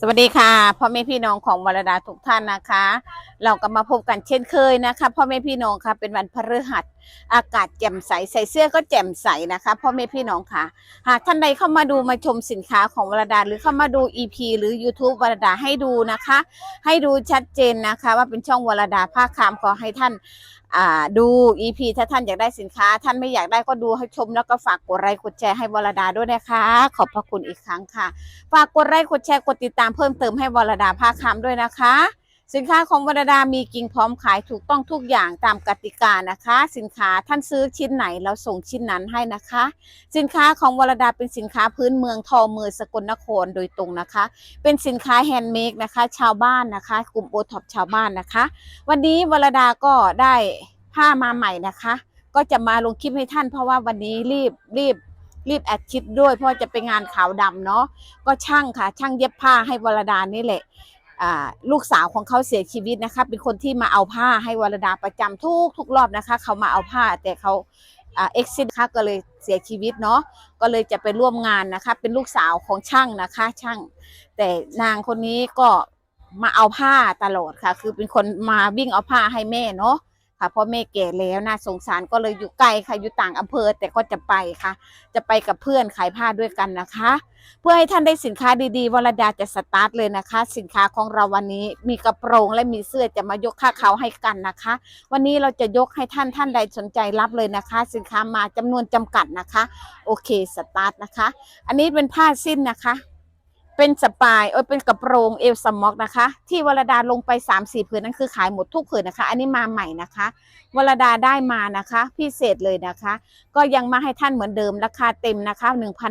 สวัสดีค่ะพ่อแม่พี่น้องของวรดาทุกท่านนะคะ เราก็มาพบกันเช่นเคยนะคะพ่อแม่พี่น้องค่ะเป็นวันพฤหัส อากาศแจ่มใสใส่เสื้อก็แจ่มใสนะคะพ่อแม่พี่น้องค่ะ หากท่านใดเข้ามาดูมาชมสินค้าของวรดาหรือเข้ามาดู EP หรือ YouTube วรดาให้ดูนะคะ ให้ดูชัดเจนนะคะ ว่าเป็นช่องวรดาภาคคามขอให้ท่านดู EP ถ้าท่านอยากได้สินค้า ท่านไม่อยากได้ก็ดูให้ชมแล้วก็ฝากกดไลค์กดแชร์ให้วรดาด้วยนะคะ ขอบพระคุณอีกครั้งค่ะ ฝากกดไลค์กดแชร์กดติดตามเพิ่มเติมให้วรดาภาคคำด้วยนะคะ สินค้าของวรดามีกิ่งพร้อมขายถูกต้องทุกอย่างตามกติกานะคะ สินค้าท่านซื้อชิ้นไหนเราส่งชิ้นนั้นให้นะคะ สินค้าของวรดาเป็นสินค้าพื้นเมืองทอมือสกลนครโดยตรงนะคะ เป็นสินค้าแฮนด์เมดนะคะ ชาวบ้านนะคะ กลุ่มโอท็อปชาวบ้านนะคะ วันนี้วรดาก็ได้ผ้ามาใหม่นะคะ ก็จะมาลงคลิปให้ท่าน เพราะว่าวันนี้รีบรีบรีบแอดคลิปด้วยเพราะจะเป็นงานขาวดำเนาะก็ช่างค่ะ ช่างเย็บผ้าให้วรดานี่แหละ ลูกสาวของเขาเสียชีวิตนะคะเป็นคนที่มาเอาผ้าให้วรดาประจำทุกทุกรอบนะคะ เขามาเอาผ้าแต่เขาเอ็กซิสค่ะก็เลยเสียชีวิตเนาะก็เลยจะไปร่วมงานนะคะ เป็นลูกสาวของช่างนะคะช่าง แต่นางคนนี้ก็มาเอาผ้าตลอดค่ะ คือเป็นคนมาวิ่งเอาผ้าให้แม่เนาะ ค่ะพราะแม่แก่แล้วน่าสงสารก็เลยอยู่ไกลค่ะอยู่ต่างอำเภอแต่ก็จะไปค่ะ จะไปกับเพื่อนขายผ้าด้วยกันนะคะ เพื่อให้ท่านได้สินค้าดีๆวรดาจะสตาร์ทเลยนะคะ สินค้าของเราวันนี้มีกระโปรงและมีเสื้อจะมายกค่าเขาให้กันนะคะ วันนี้เราจะยกให้ท่านท่านใดสนใจรับเลยนะคะ สินค้ามาจำนวนจำกัดนะคะ โอเคสตาร์ทนะคะ อันนี้เป็นผ้าสิ้นนะคะ เป็นสปายเอยเป็นกระโปรงเอลสม็อกนะคะ ที่วรดาลงไป3ามสี่ผืนนั่นคือขายหมดทุกผืนนะคะ อันนี้มาใหม่นะคะวรดาได้มานะคะ พิเศษเลยนะคะ ก็ยังมาให้ท่านเหมือนเดิมราคาเต็มนะคะ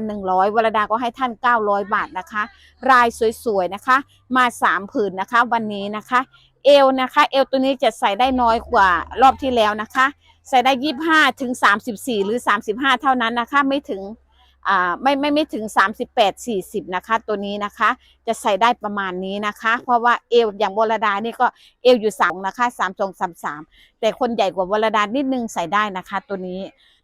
1,100วรดาก็ให้ท่าน 900 บาทนะคะ รายสวยๆนะคะ มา3ผืนนะคะ วันนี้นะคะ เอวนะคะ เอวตัวนี้จะใส่ได้น้อยกว่ารอบที่แล้วนะคะ ใส่ได้ 25ถึง34 หรือ 35 เท่านั้นนะคะ ไม่ถึง ไม่ไม่ไม่ถึง 38 40 นะคะ ตัวนี้นะคะ จะใส่ได้ประมาณนี้นะคะ เพราะว่าเอวอย่างวรดานี่ก็เอวอยู่สองนะคะสามสองสามสามแต่คนใหญ่กว่าวรดานิดนึงใส่ได้นะคะ ตัวนี้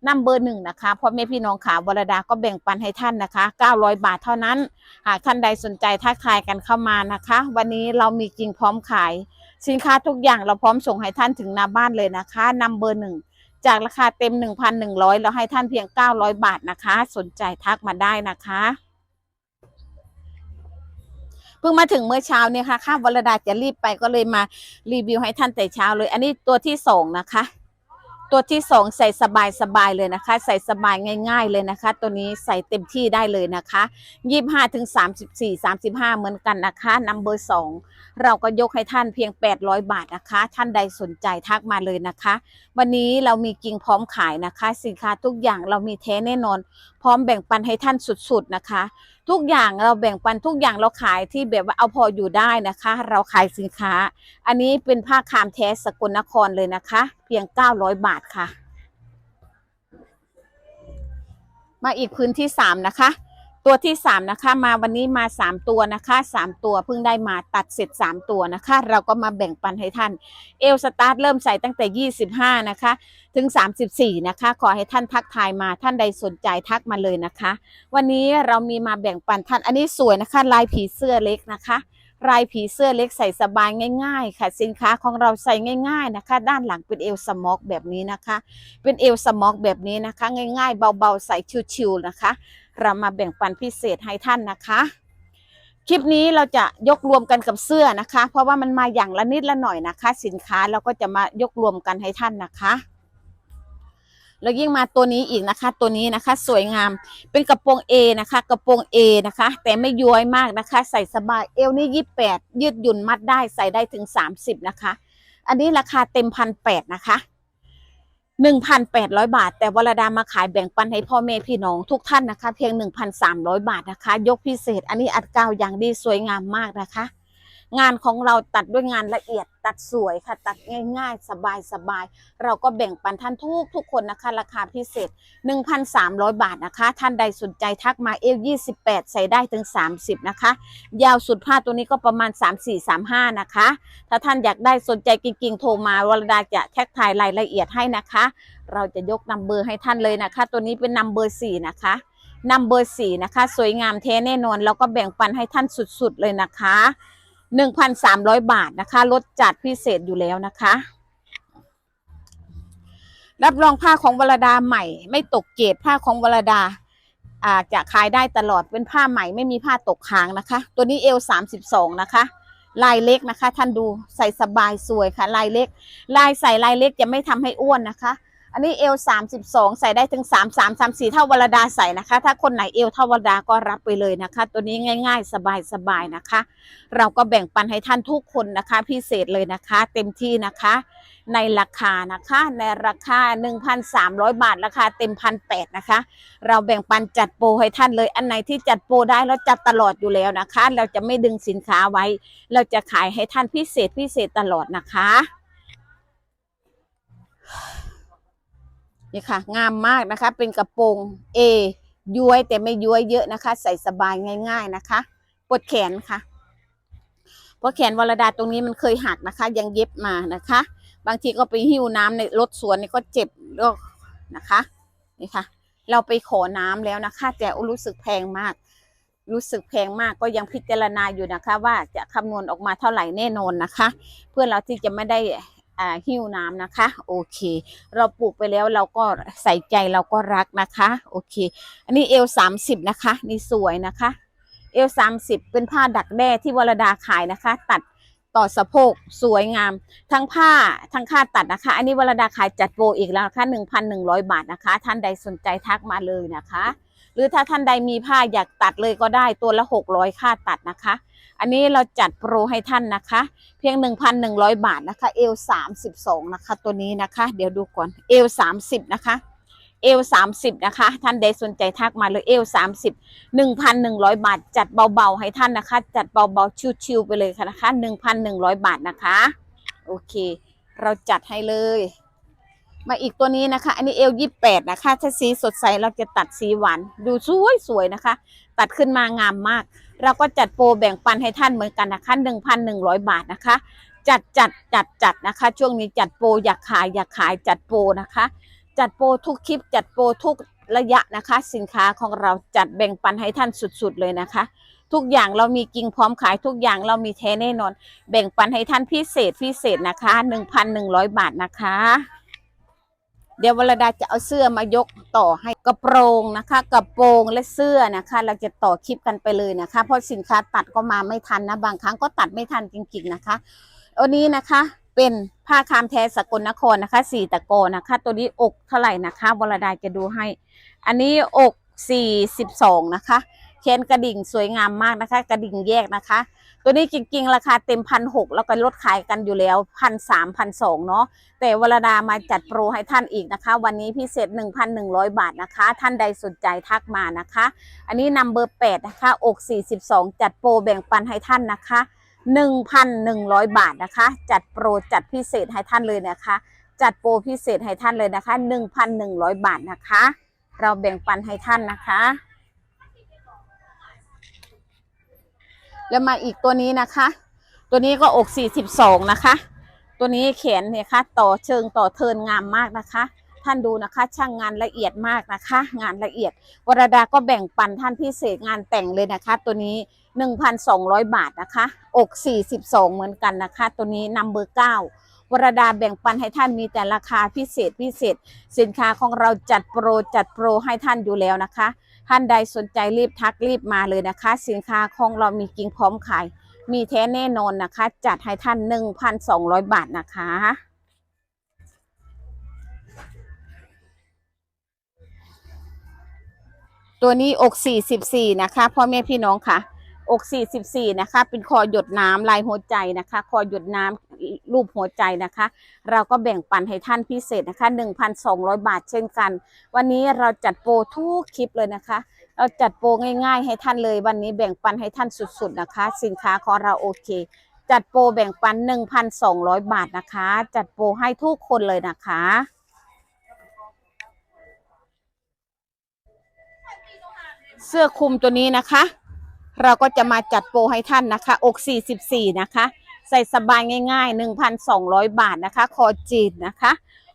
นัมเบอร์หนึ่งนะคะพ่อแม่พี่น้องขาวรดาก็แบ่งปันให้ท่านนะคะ 900 บาทเท่านั้น หากท่านใดสนใจทักทายกันเข้ามานะคะ วันนี้เรามีจริงพร้อมขาย สินค้าทุกอย่างเราพร้อมส่งให้ท่านถึงหน้าบ้านเลยนะคะนัมเบอร์หนึ่ง จากราคาเต็ม 1,100 เราให้ท่านเพียง 900 บาทนะคะ สนใจทักมาได้นะคะ เพิ่งมาถึงเมื่อเช้าเนี่ยค่ะข้าววรดาจะรีบไปก็เลยมารีวิวให้ท่านแต่เช้าเลย อันนี้ตัวที่สองนะคะ ตัวที่สองใส่สบายสบายๆเลยนะคะ ใส่สบายง่าย ๆเลยนะคะ ตัวนี้ใส่เต็มที่ได้เลยนะคะยี่ห้าถึงสามสิบสี่สามสิบห้าเหมือนกันนะคะนัมเบอร์สองเราก็ยกให้ท่านเพียง800บาทนะคะ ท่านใดสนใจทักมาเลยนะคะ วันนี้เรามีกิ่งพร้อมขายนะคะ สินค้าทุกอย่างเรามีแท้แน่นอน พร้อมแบ่งปันให้ท่านสุดๆนะคะ ทุกอย่างเราแบ่งปันทุกอย่างเราขายที่แบบว่าเอาพออยู่ได้นะคะ เราขายสินค้า อันนี้เป็นผ้าคามแท้สกลนครเลยนะคะ เพียง 900 บาทค่ะ มาอีกพื้นที่สามนะคะ ตัวที่สามนะคะ มาวันนี้มาสามตัวนะคะสามตัวเพิ่งได้มาตัดเสร็จสามตัวนะคะ เราก็มาแบ่งปันให้ท่าน เอลสตาร์ทเริ่มใส่ตั้งแต่25นะคะ ถึง34นะคะ ขอให้ท่านทักทายมาท่านใดสนใจทักมาเลยนะคะ วันนี้เรามีมาแบ่งปันท่านอันนี้สวยนะคะ ลายผีเสื้อเล็กนะคะลายผีเสื้อเล็กใส่สบายง่ายๆ ค่ะ สินค้าของเราใส่ง่ายๆนะคะ ด้านหลังเป็นเอลสมอกแบบนี้นะคะ เป็นเอลสมอกแบบนี้นะคะ ง่ายๆ เบาๆใส่ชิวๆนะคะ เรามาแบ่งปันพิเศษให้ท่านนะคะ คลิปนี้เราจะยกรวมกันกับเสื้อนะคะ เพราะว่ามันมาอย่างละนิดละหน่อยนะคะ สินค้าเราก็จะมายกรวมกันให้ท่านนะคะแล้วยิ่งมาตัวนี้อีกนะคะ ตัวนี้นะคะ สวยงามเป็นกระโปรง A นะคะ กระโปรง A นะคะ แต่ไม่ย้อยมากนะคะ ใส่สบายเอวนี่ยี่แปดยืดหยุ่นมัดได้ใส่ได้ถึงสามสิบนะคะ อันนี้ราคาเต็มพันแปดนะคะ หนึ่งพันแปดร้อยบาท แต่วรดามาขายแบ่งปันให้พ่อแม่พี่น้องทุกท่านนะคะ เพียงหนึ่งพันสามร้อยบาทนะคะ ยกพิเศษ อันนี้อัดกาวอย่างดีสวยงามมากนะคะ งานของเราตัดด้วยงานละเอียดตัดสวยค่ะ ตัดง่ายๆ สบายๆเราก็แบ่งปันท่านทุกทุกคนนะคะ ราคาพิเศษ 1,300 บาทนะคะ ท่านใดสนใจทักมาเอล28 ใส่ได้ถึง 30 นะคะ ยาวสุดผ้าตัวนี้ก็ประมาณ 3435 นะคะ ถ้าท่านอยากได้สนใจจริงๆ โทรมาวรดาจะแท็กทายรายละเอียดให้นะคะ เราจะยกนัมเบอร์ให้ท่านเลยนะคะ ตัวนี้เป็นนัมเบอร์4นะคะนัมเบอร์สี่นะคะ สวยงามเทแน่นอน แล้วก็แบ่งปันให้ท่านสุดๆเลยนะคะ 1,300บาทนะคะ ลดจัดพิเศษอยู่แล้วนะคะ รับรองผ้าของวรดาใหม่ ไม่ตกเกรดผ้าของวรดาอาจะขายได้ตลอดเป็นผ้าใหม่ไม่มีผ้าตกค้างนะคะ ตัวนี้เอล32นะคะ ลายเล็กนะคะ ท่านดูใส่สบายสวยค่ะ ลายเล็ก ลายใส่ลายเล็กจะไม่ทำให้อ้วนนะคะ อันนี้เอล32ใส่ได้ถึง3 3 3 4เท่าวรดาใส่นะคะ ถ้าคนไหนเอลเท่าวรดาก็รับไปเลยนะคะ ตัวนี้ง่าย ๆ สบายๆนะคะ เราก็แบ่งปันให้ท่านทุกคนนะคะ พิเศษเลยนะคะ เต็มที่นะคะ ในราคานะคะ ในราคา 1,300 บาทราคาเต็มพันแนะคะ เราแบ่งปันจัดโปรให้ท่านเลย อันไหนที่จัดโปรได้แล้วจัดตลอดอยู่แล้วนะคะ เราจะไม่ดึงสินค้าไว้ เราจะขายให้ท่านพิเศษพิเศษตลอดนะคะ นี่ค่ะ งามมากนะคะ เป็นกระโปรง A ย้วยแต่ไม่ย้วยเยอะนะคะ ใส่สบายง่าย ๆนะคะปวดแขนค่ะเพราะแขนวรดาตรงนี้มันเคยหักนะคะ ยังเย็บมานะคะ บางทีก็ไปหิ้วน้ำในรถสวนนี่ก็เจ็บก็นะคะนี่ค่ะ เราไปขอน้ำแล้วนะคะ แต่รู้สึกแพงมาก รู้สึกแพงมากก็ยังพิจารณาอยู่นะคะ ว่าจะคำนวณออกมาเท่าไหร่แน่นอนนะคะ เพื่อเราที่จะไม่ได้ หิ้วน้ำนะคะ โอเค เราปลูกไปแล้วเราก็ใส่ใจเราก็รักนะคะ โอเค อันนี้เอลสามสิบนะคะ นี่สวยนะคะ เอลสามสิบเป็นผ้าดักแด้ที่วรดาขายนะคะ ตัดต่อสะโพกสวยงาม ทั้งผ้าทั้งค่าตัดนะคะ อันนี้วรดาขายจัดโปรอีกแล้วนะคะหนึ่งพันหนึ่งร้อยบาทนะคะ ท่านใดสนใจทักมาเลยนะคะ หรือถ้าท่านใดมีผ้าอยากตัดเลยก็ได้ตัวละหกร้อยค่าตัดนะคะ อันนี้เราจัดโปรให้ท่านนะคะ เพียง 1,100 บาทนะคะเอล32 นะคะ ตัวนี้นะคะ เดี๋ยวดูก่อนเอล30 นะคะเอล30นะคะ ท่านใดสนใจทักมาเลยเอล30 1,100บาท จัดเบาๆให้ท่านนะคะ จัดเบาๆชิวๆไปเลยค่ะนะคะ1,100บาทนะคะ โอเค เราจัดให้เลย มาอีกตัวนี้นะคะ อันนี้เอล28นะคะ ถ้าสีสดใสเราจะตัดสีหวาน ดูสวยๆนะคะ ตัดขึ้นมางามมาก เราก็จัดโปรแบ่งปันให้ท่านเหมือนกันนะคะ1,100บาทนะคะ จัดจัดจัดจัดนะคะ ช่วงนี้จัดโปรอยากขายอยากขายจัดโปรนะคะ จัดโปรทุกคลิป จัดโปรทุกระยะนะคะ สินค้าของเราจัดแบ่งปันให้ท่านสุดๆเลยนะคะ ทุกอย่างเรามีกิ่งพร้อมขายทุกอย่างเรามีแท้แน่นอน แบ่งปันให้ท่านพิเศษพิเศษนะคะ1,100บาทนะคะ เดี๋ยววรดาจะเอาเสื้อมายกต่อให้กระโปรงนะคะกระโปรงและเสื้อนะคะ เราจะต่อคลิปกันไปเลยนะคะ เพราะสินค้าตัดก็มาไม่ทันนะบางครั้งก็ตัดไม่ทันจริงๆนะคะตัวนี้นะคะเป็นผ้าคามแท้สกลนครนะคะสี่ตะโกนะคะ ตัวนี้อกเท่าไหร่นะคะวรดาจะดูให้ อันนี้อกสี่สิบสองนะคะ แขนกระดิ่งสวยงามมากนะคะ กระดิ่งแยกนะคะ ตัวนี้จริงๆ ราคาเต็มพันหกแล้วก็ลดขายกันอยู่แล้วพันสามพันสองเนาะแต่วรดามาจัดโปรให้ท่านอีกนะคะ วันนี้พิเศษ 1,100 บาทนะคะ ท่านใดสนใจทักมานะคะ อันนี้นำเบอร์8นะคะอก42 จัดโปรแบ่งปันให้ท่านนะคะ 1,100 บาทนะคะ จัดโปรจัดพิเศษให้ท่านเลยนะคะ จัดโปรพิเศษให้ท่านเลยนะคะ 1,100 บาทนะคะ เราแบ่งปันให้ท่านนะคะ แล้วมาอีกตัวนี้นะคะ ตัวนี้ก็อก42นะคะ ตัวนี้แขนเนี่ยค่ะต่อเชิงต่อเทินงามมากนะคะ ท่านดูนะคะช่างงานละเอียดมากนะคะ งานละเอียด วรดาก็แบ่งปันท่านพิเศษงานแต่งเลยนะคะ ตัวนี้1,200บาทนะคะ อก42เหมือนกันนะคะ ตัวนี้นัมเบอร์9วรดาแบ่งปันให้ท่านมีแต่ราคาพิเศษพิเศษ สินค้าของเราจัดโปรจัดโปรให้ท่านอยู่แล้วนะคะ ท่านใดสนใจรีบทักรีบมาเลยนะคะ สินค้าของเรามีกิ่งพร้อมขาย มีแท้แน่นอนนะคะ จัดให้ท่าน 1,200 บาทนะคะ ตัวนี้อก 44 นะคะพ่อแม่พี่น้องค่ะ อก44นะคะ เป็นคอหยดน้ำลายหัวใจนะคะ คอหยดน้ำรูปหัวใจนะคะ เราก็แบ่งปันให้ท่านพิเศษนะคะ 1,200 บาทเช่นกัน วันนี้เราจัดโปรทุกคลิปเลยนะคะ เราจัดโปรง่าย ๆ ให้ท่านเลยวันนี้แบ่งปันให้ท่านสุดๆนะคะ สินค้าของเราโอเค จัดโปรแบ่งปัน 1,200 บาทนะคะ จัดโปรให้ทุกคนเลยนะคะเสื้อคลุมตัวนี้นะคะ เราก็จะมาจัดโปรให้ท่านนะคะ อก 44 นะคะ ใส่สบายง่าย ๆ 1,200 บาทนะคะ คอจีนนะคะ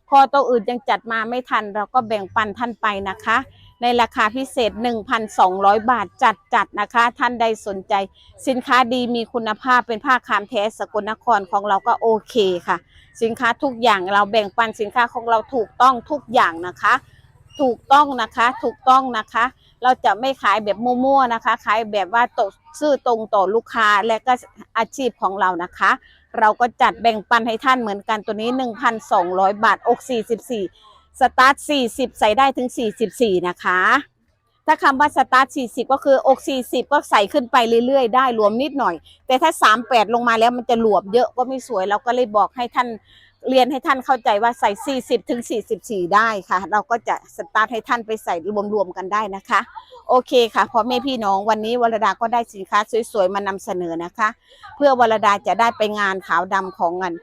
คอตัวอื่นยังจัดมาไม่ทัน เราก็แบ่งปันท่านไปนะคะ ในราคาพิเศษ 1,200 บาทจัดจัดนะคะ ท่านใดสนใจ สินค้าดีมีคุณภาพเป็นผ้าคามแท้สกลนครของเราก็โอเคค่ะ สินค้าทุกอย่างเราแบ่งปันสินค้าของเราถูกต้องทุกอย่างนะคะ ถูกต้องนะคะถูกต้องนะคะ เราจะไม่ขายแบบมั่วๆนะคะ ขายแบบว่าตซื่อตรงต่อลูกค้าและก็อาชีพของเรานะคะ เราก็จัดแบ่งปันให้ท่านเหมือนกันตัวนี้ 1,200 บาทอก 44 สตาร์ท 40 ใส่ได้ถึง 44 นะคะ ถ้าคำว่าสตาร์ท 40 ก็คืออก 40 ก็ใส่ขึ้นไปเรื่อยๆ ได้รวมนิดหน่อย แต่ถ้า 38 ลงมาแล้วมันจะหลวมเยอะก็ไม่สวยเราก็เลยบอกให้ท่าน เรียนให้ท่านเข้าใจว่าใส่ 40ถึง44 ได้ค่ะ เราก็จะสตาร์ทให้ท่านไปใส่รวมๆกันได้นะคะ โอเคค่ะพ่อแม่พี่น้องวันนี้วรดาก็ได้สินค้าสวยๆ มานำเสนอนะคะ เพื่อวรดาจะได้ไปงานขาวดำของงาน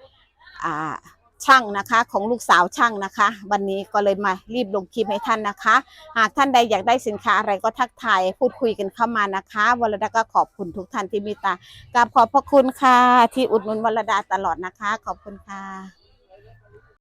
ช่างนะคะของลูกสาวช่างนะคะ วันนี้ก็เลยมารีบลงคลิปให้ท่านนะคะ หากท่านใดอยากได้สินค้าอะไรก็ทักทายพูดคุยกันเข้ามานะคะวรดาก็ขอบคุณทุกท่านที่มีตากราบขอบพระคุณค่ะ ที่อุดหนุนวรดาตลอดนะคะ ขอบคุณค่ะ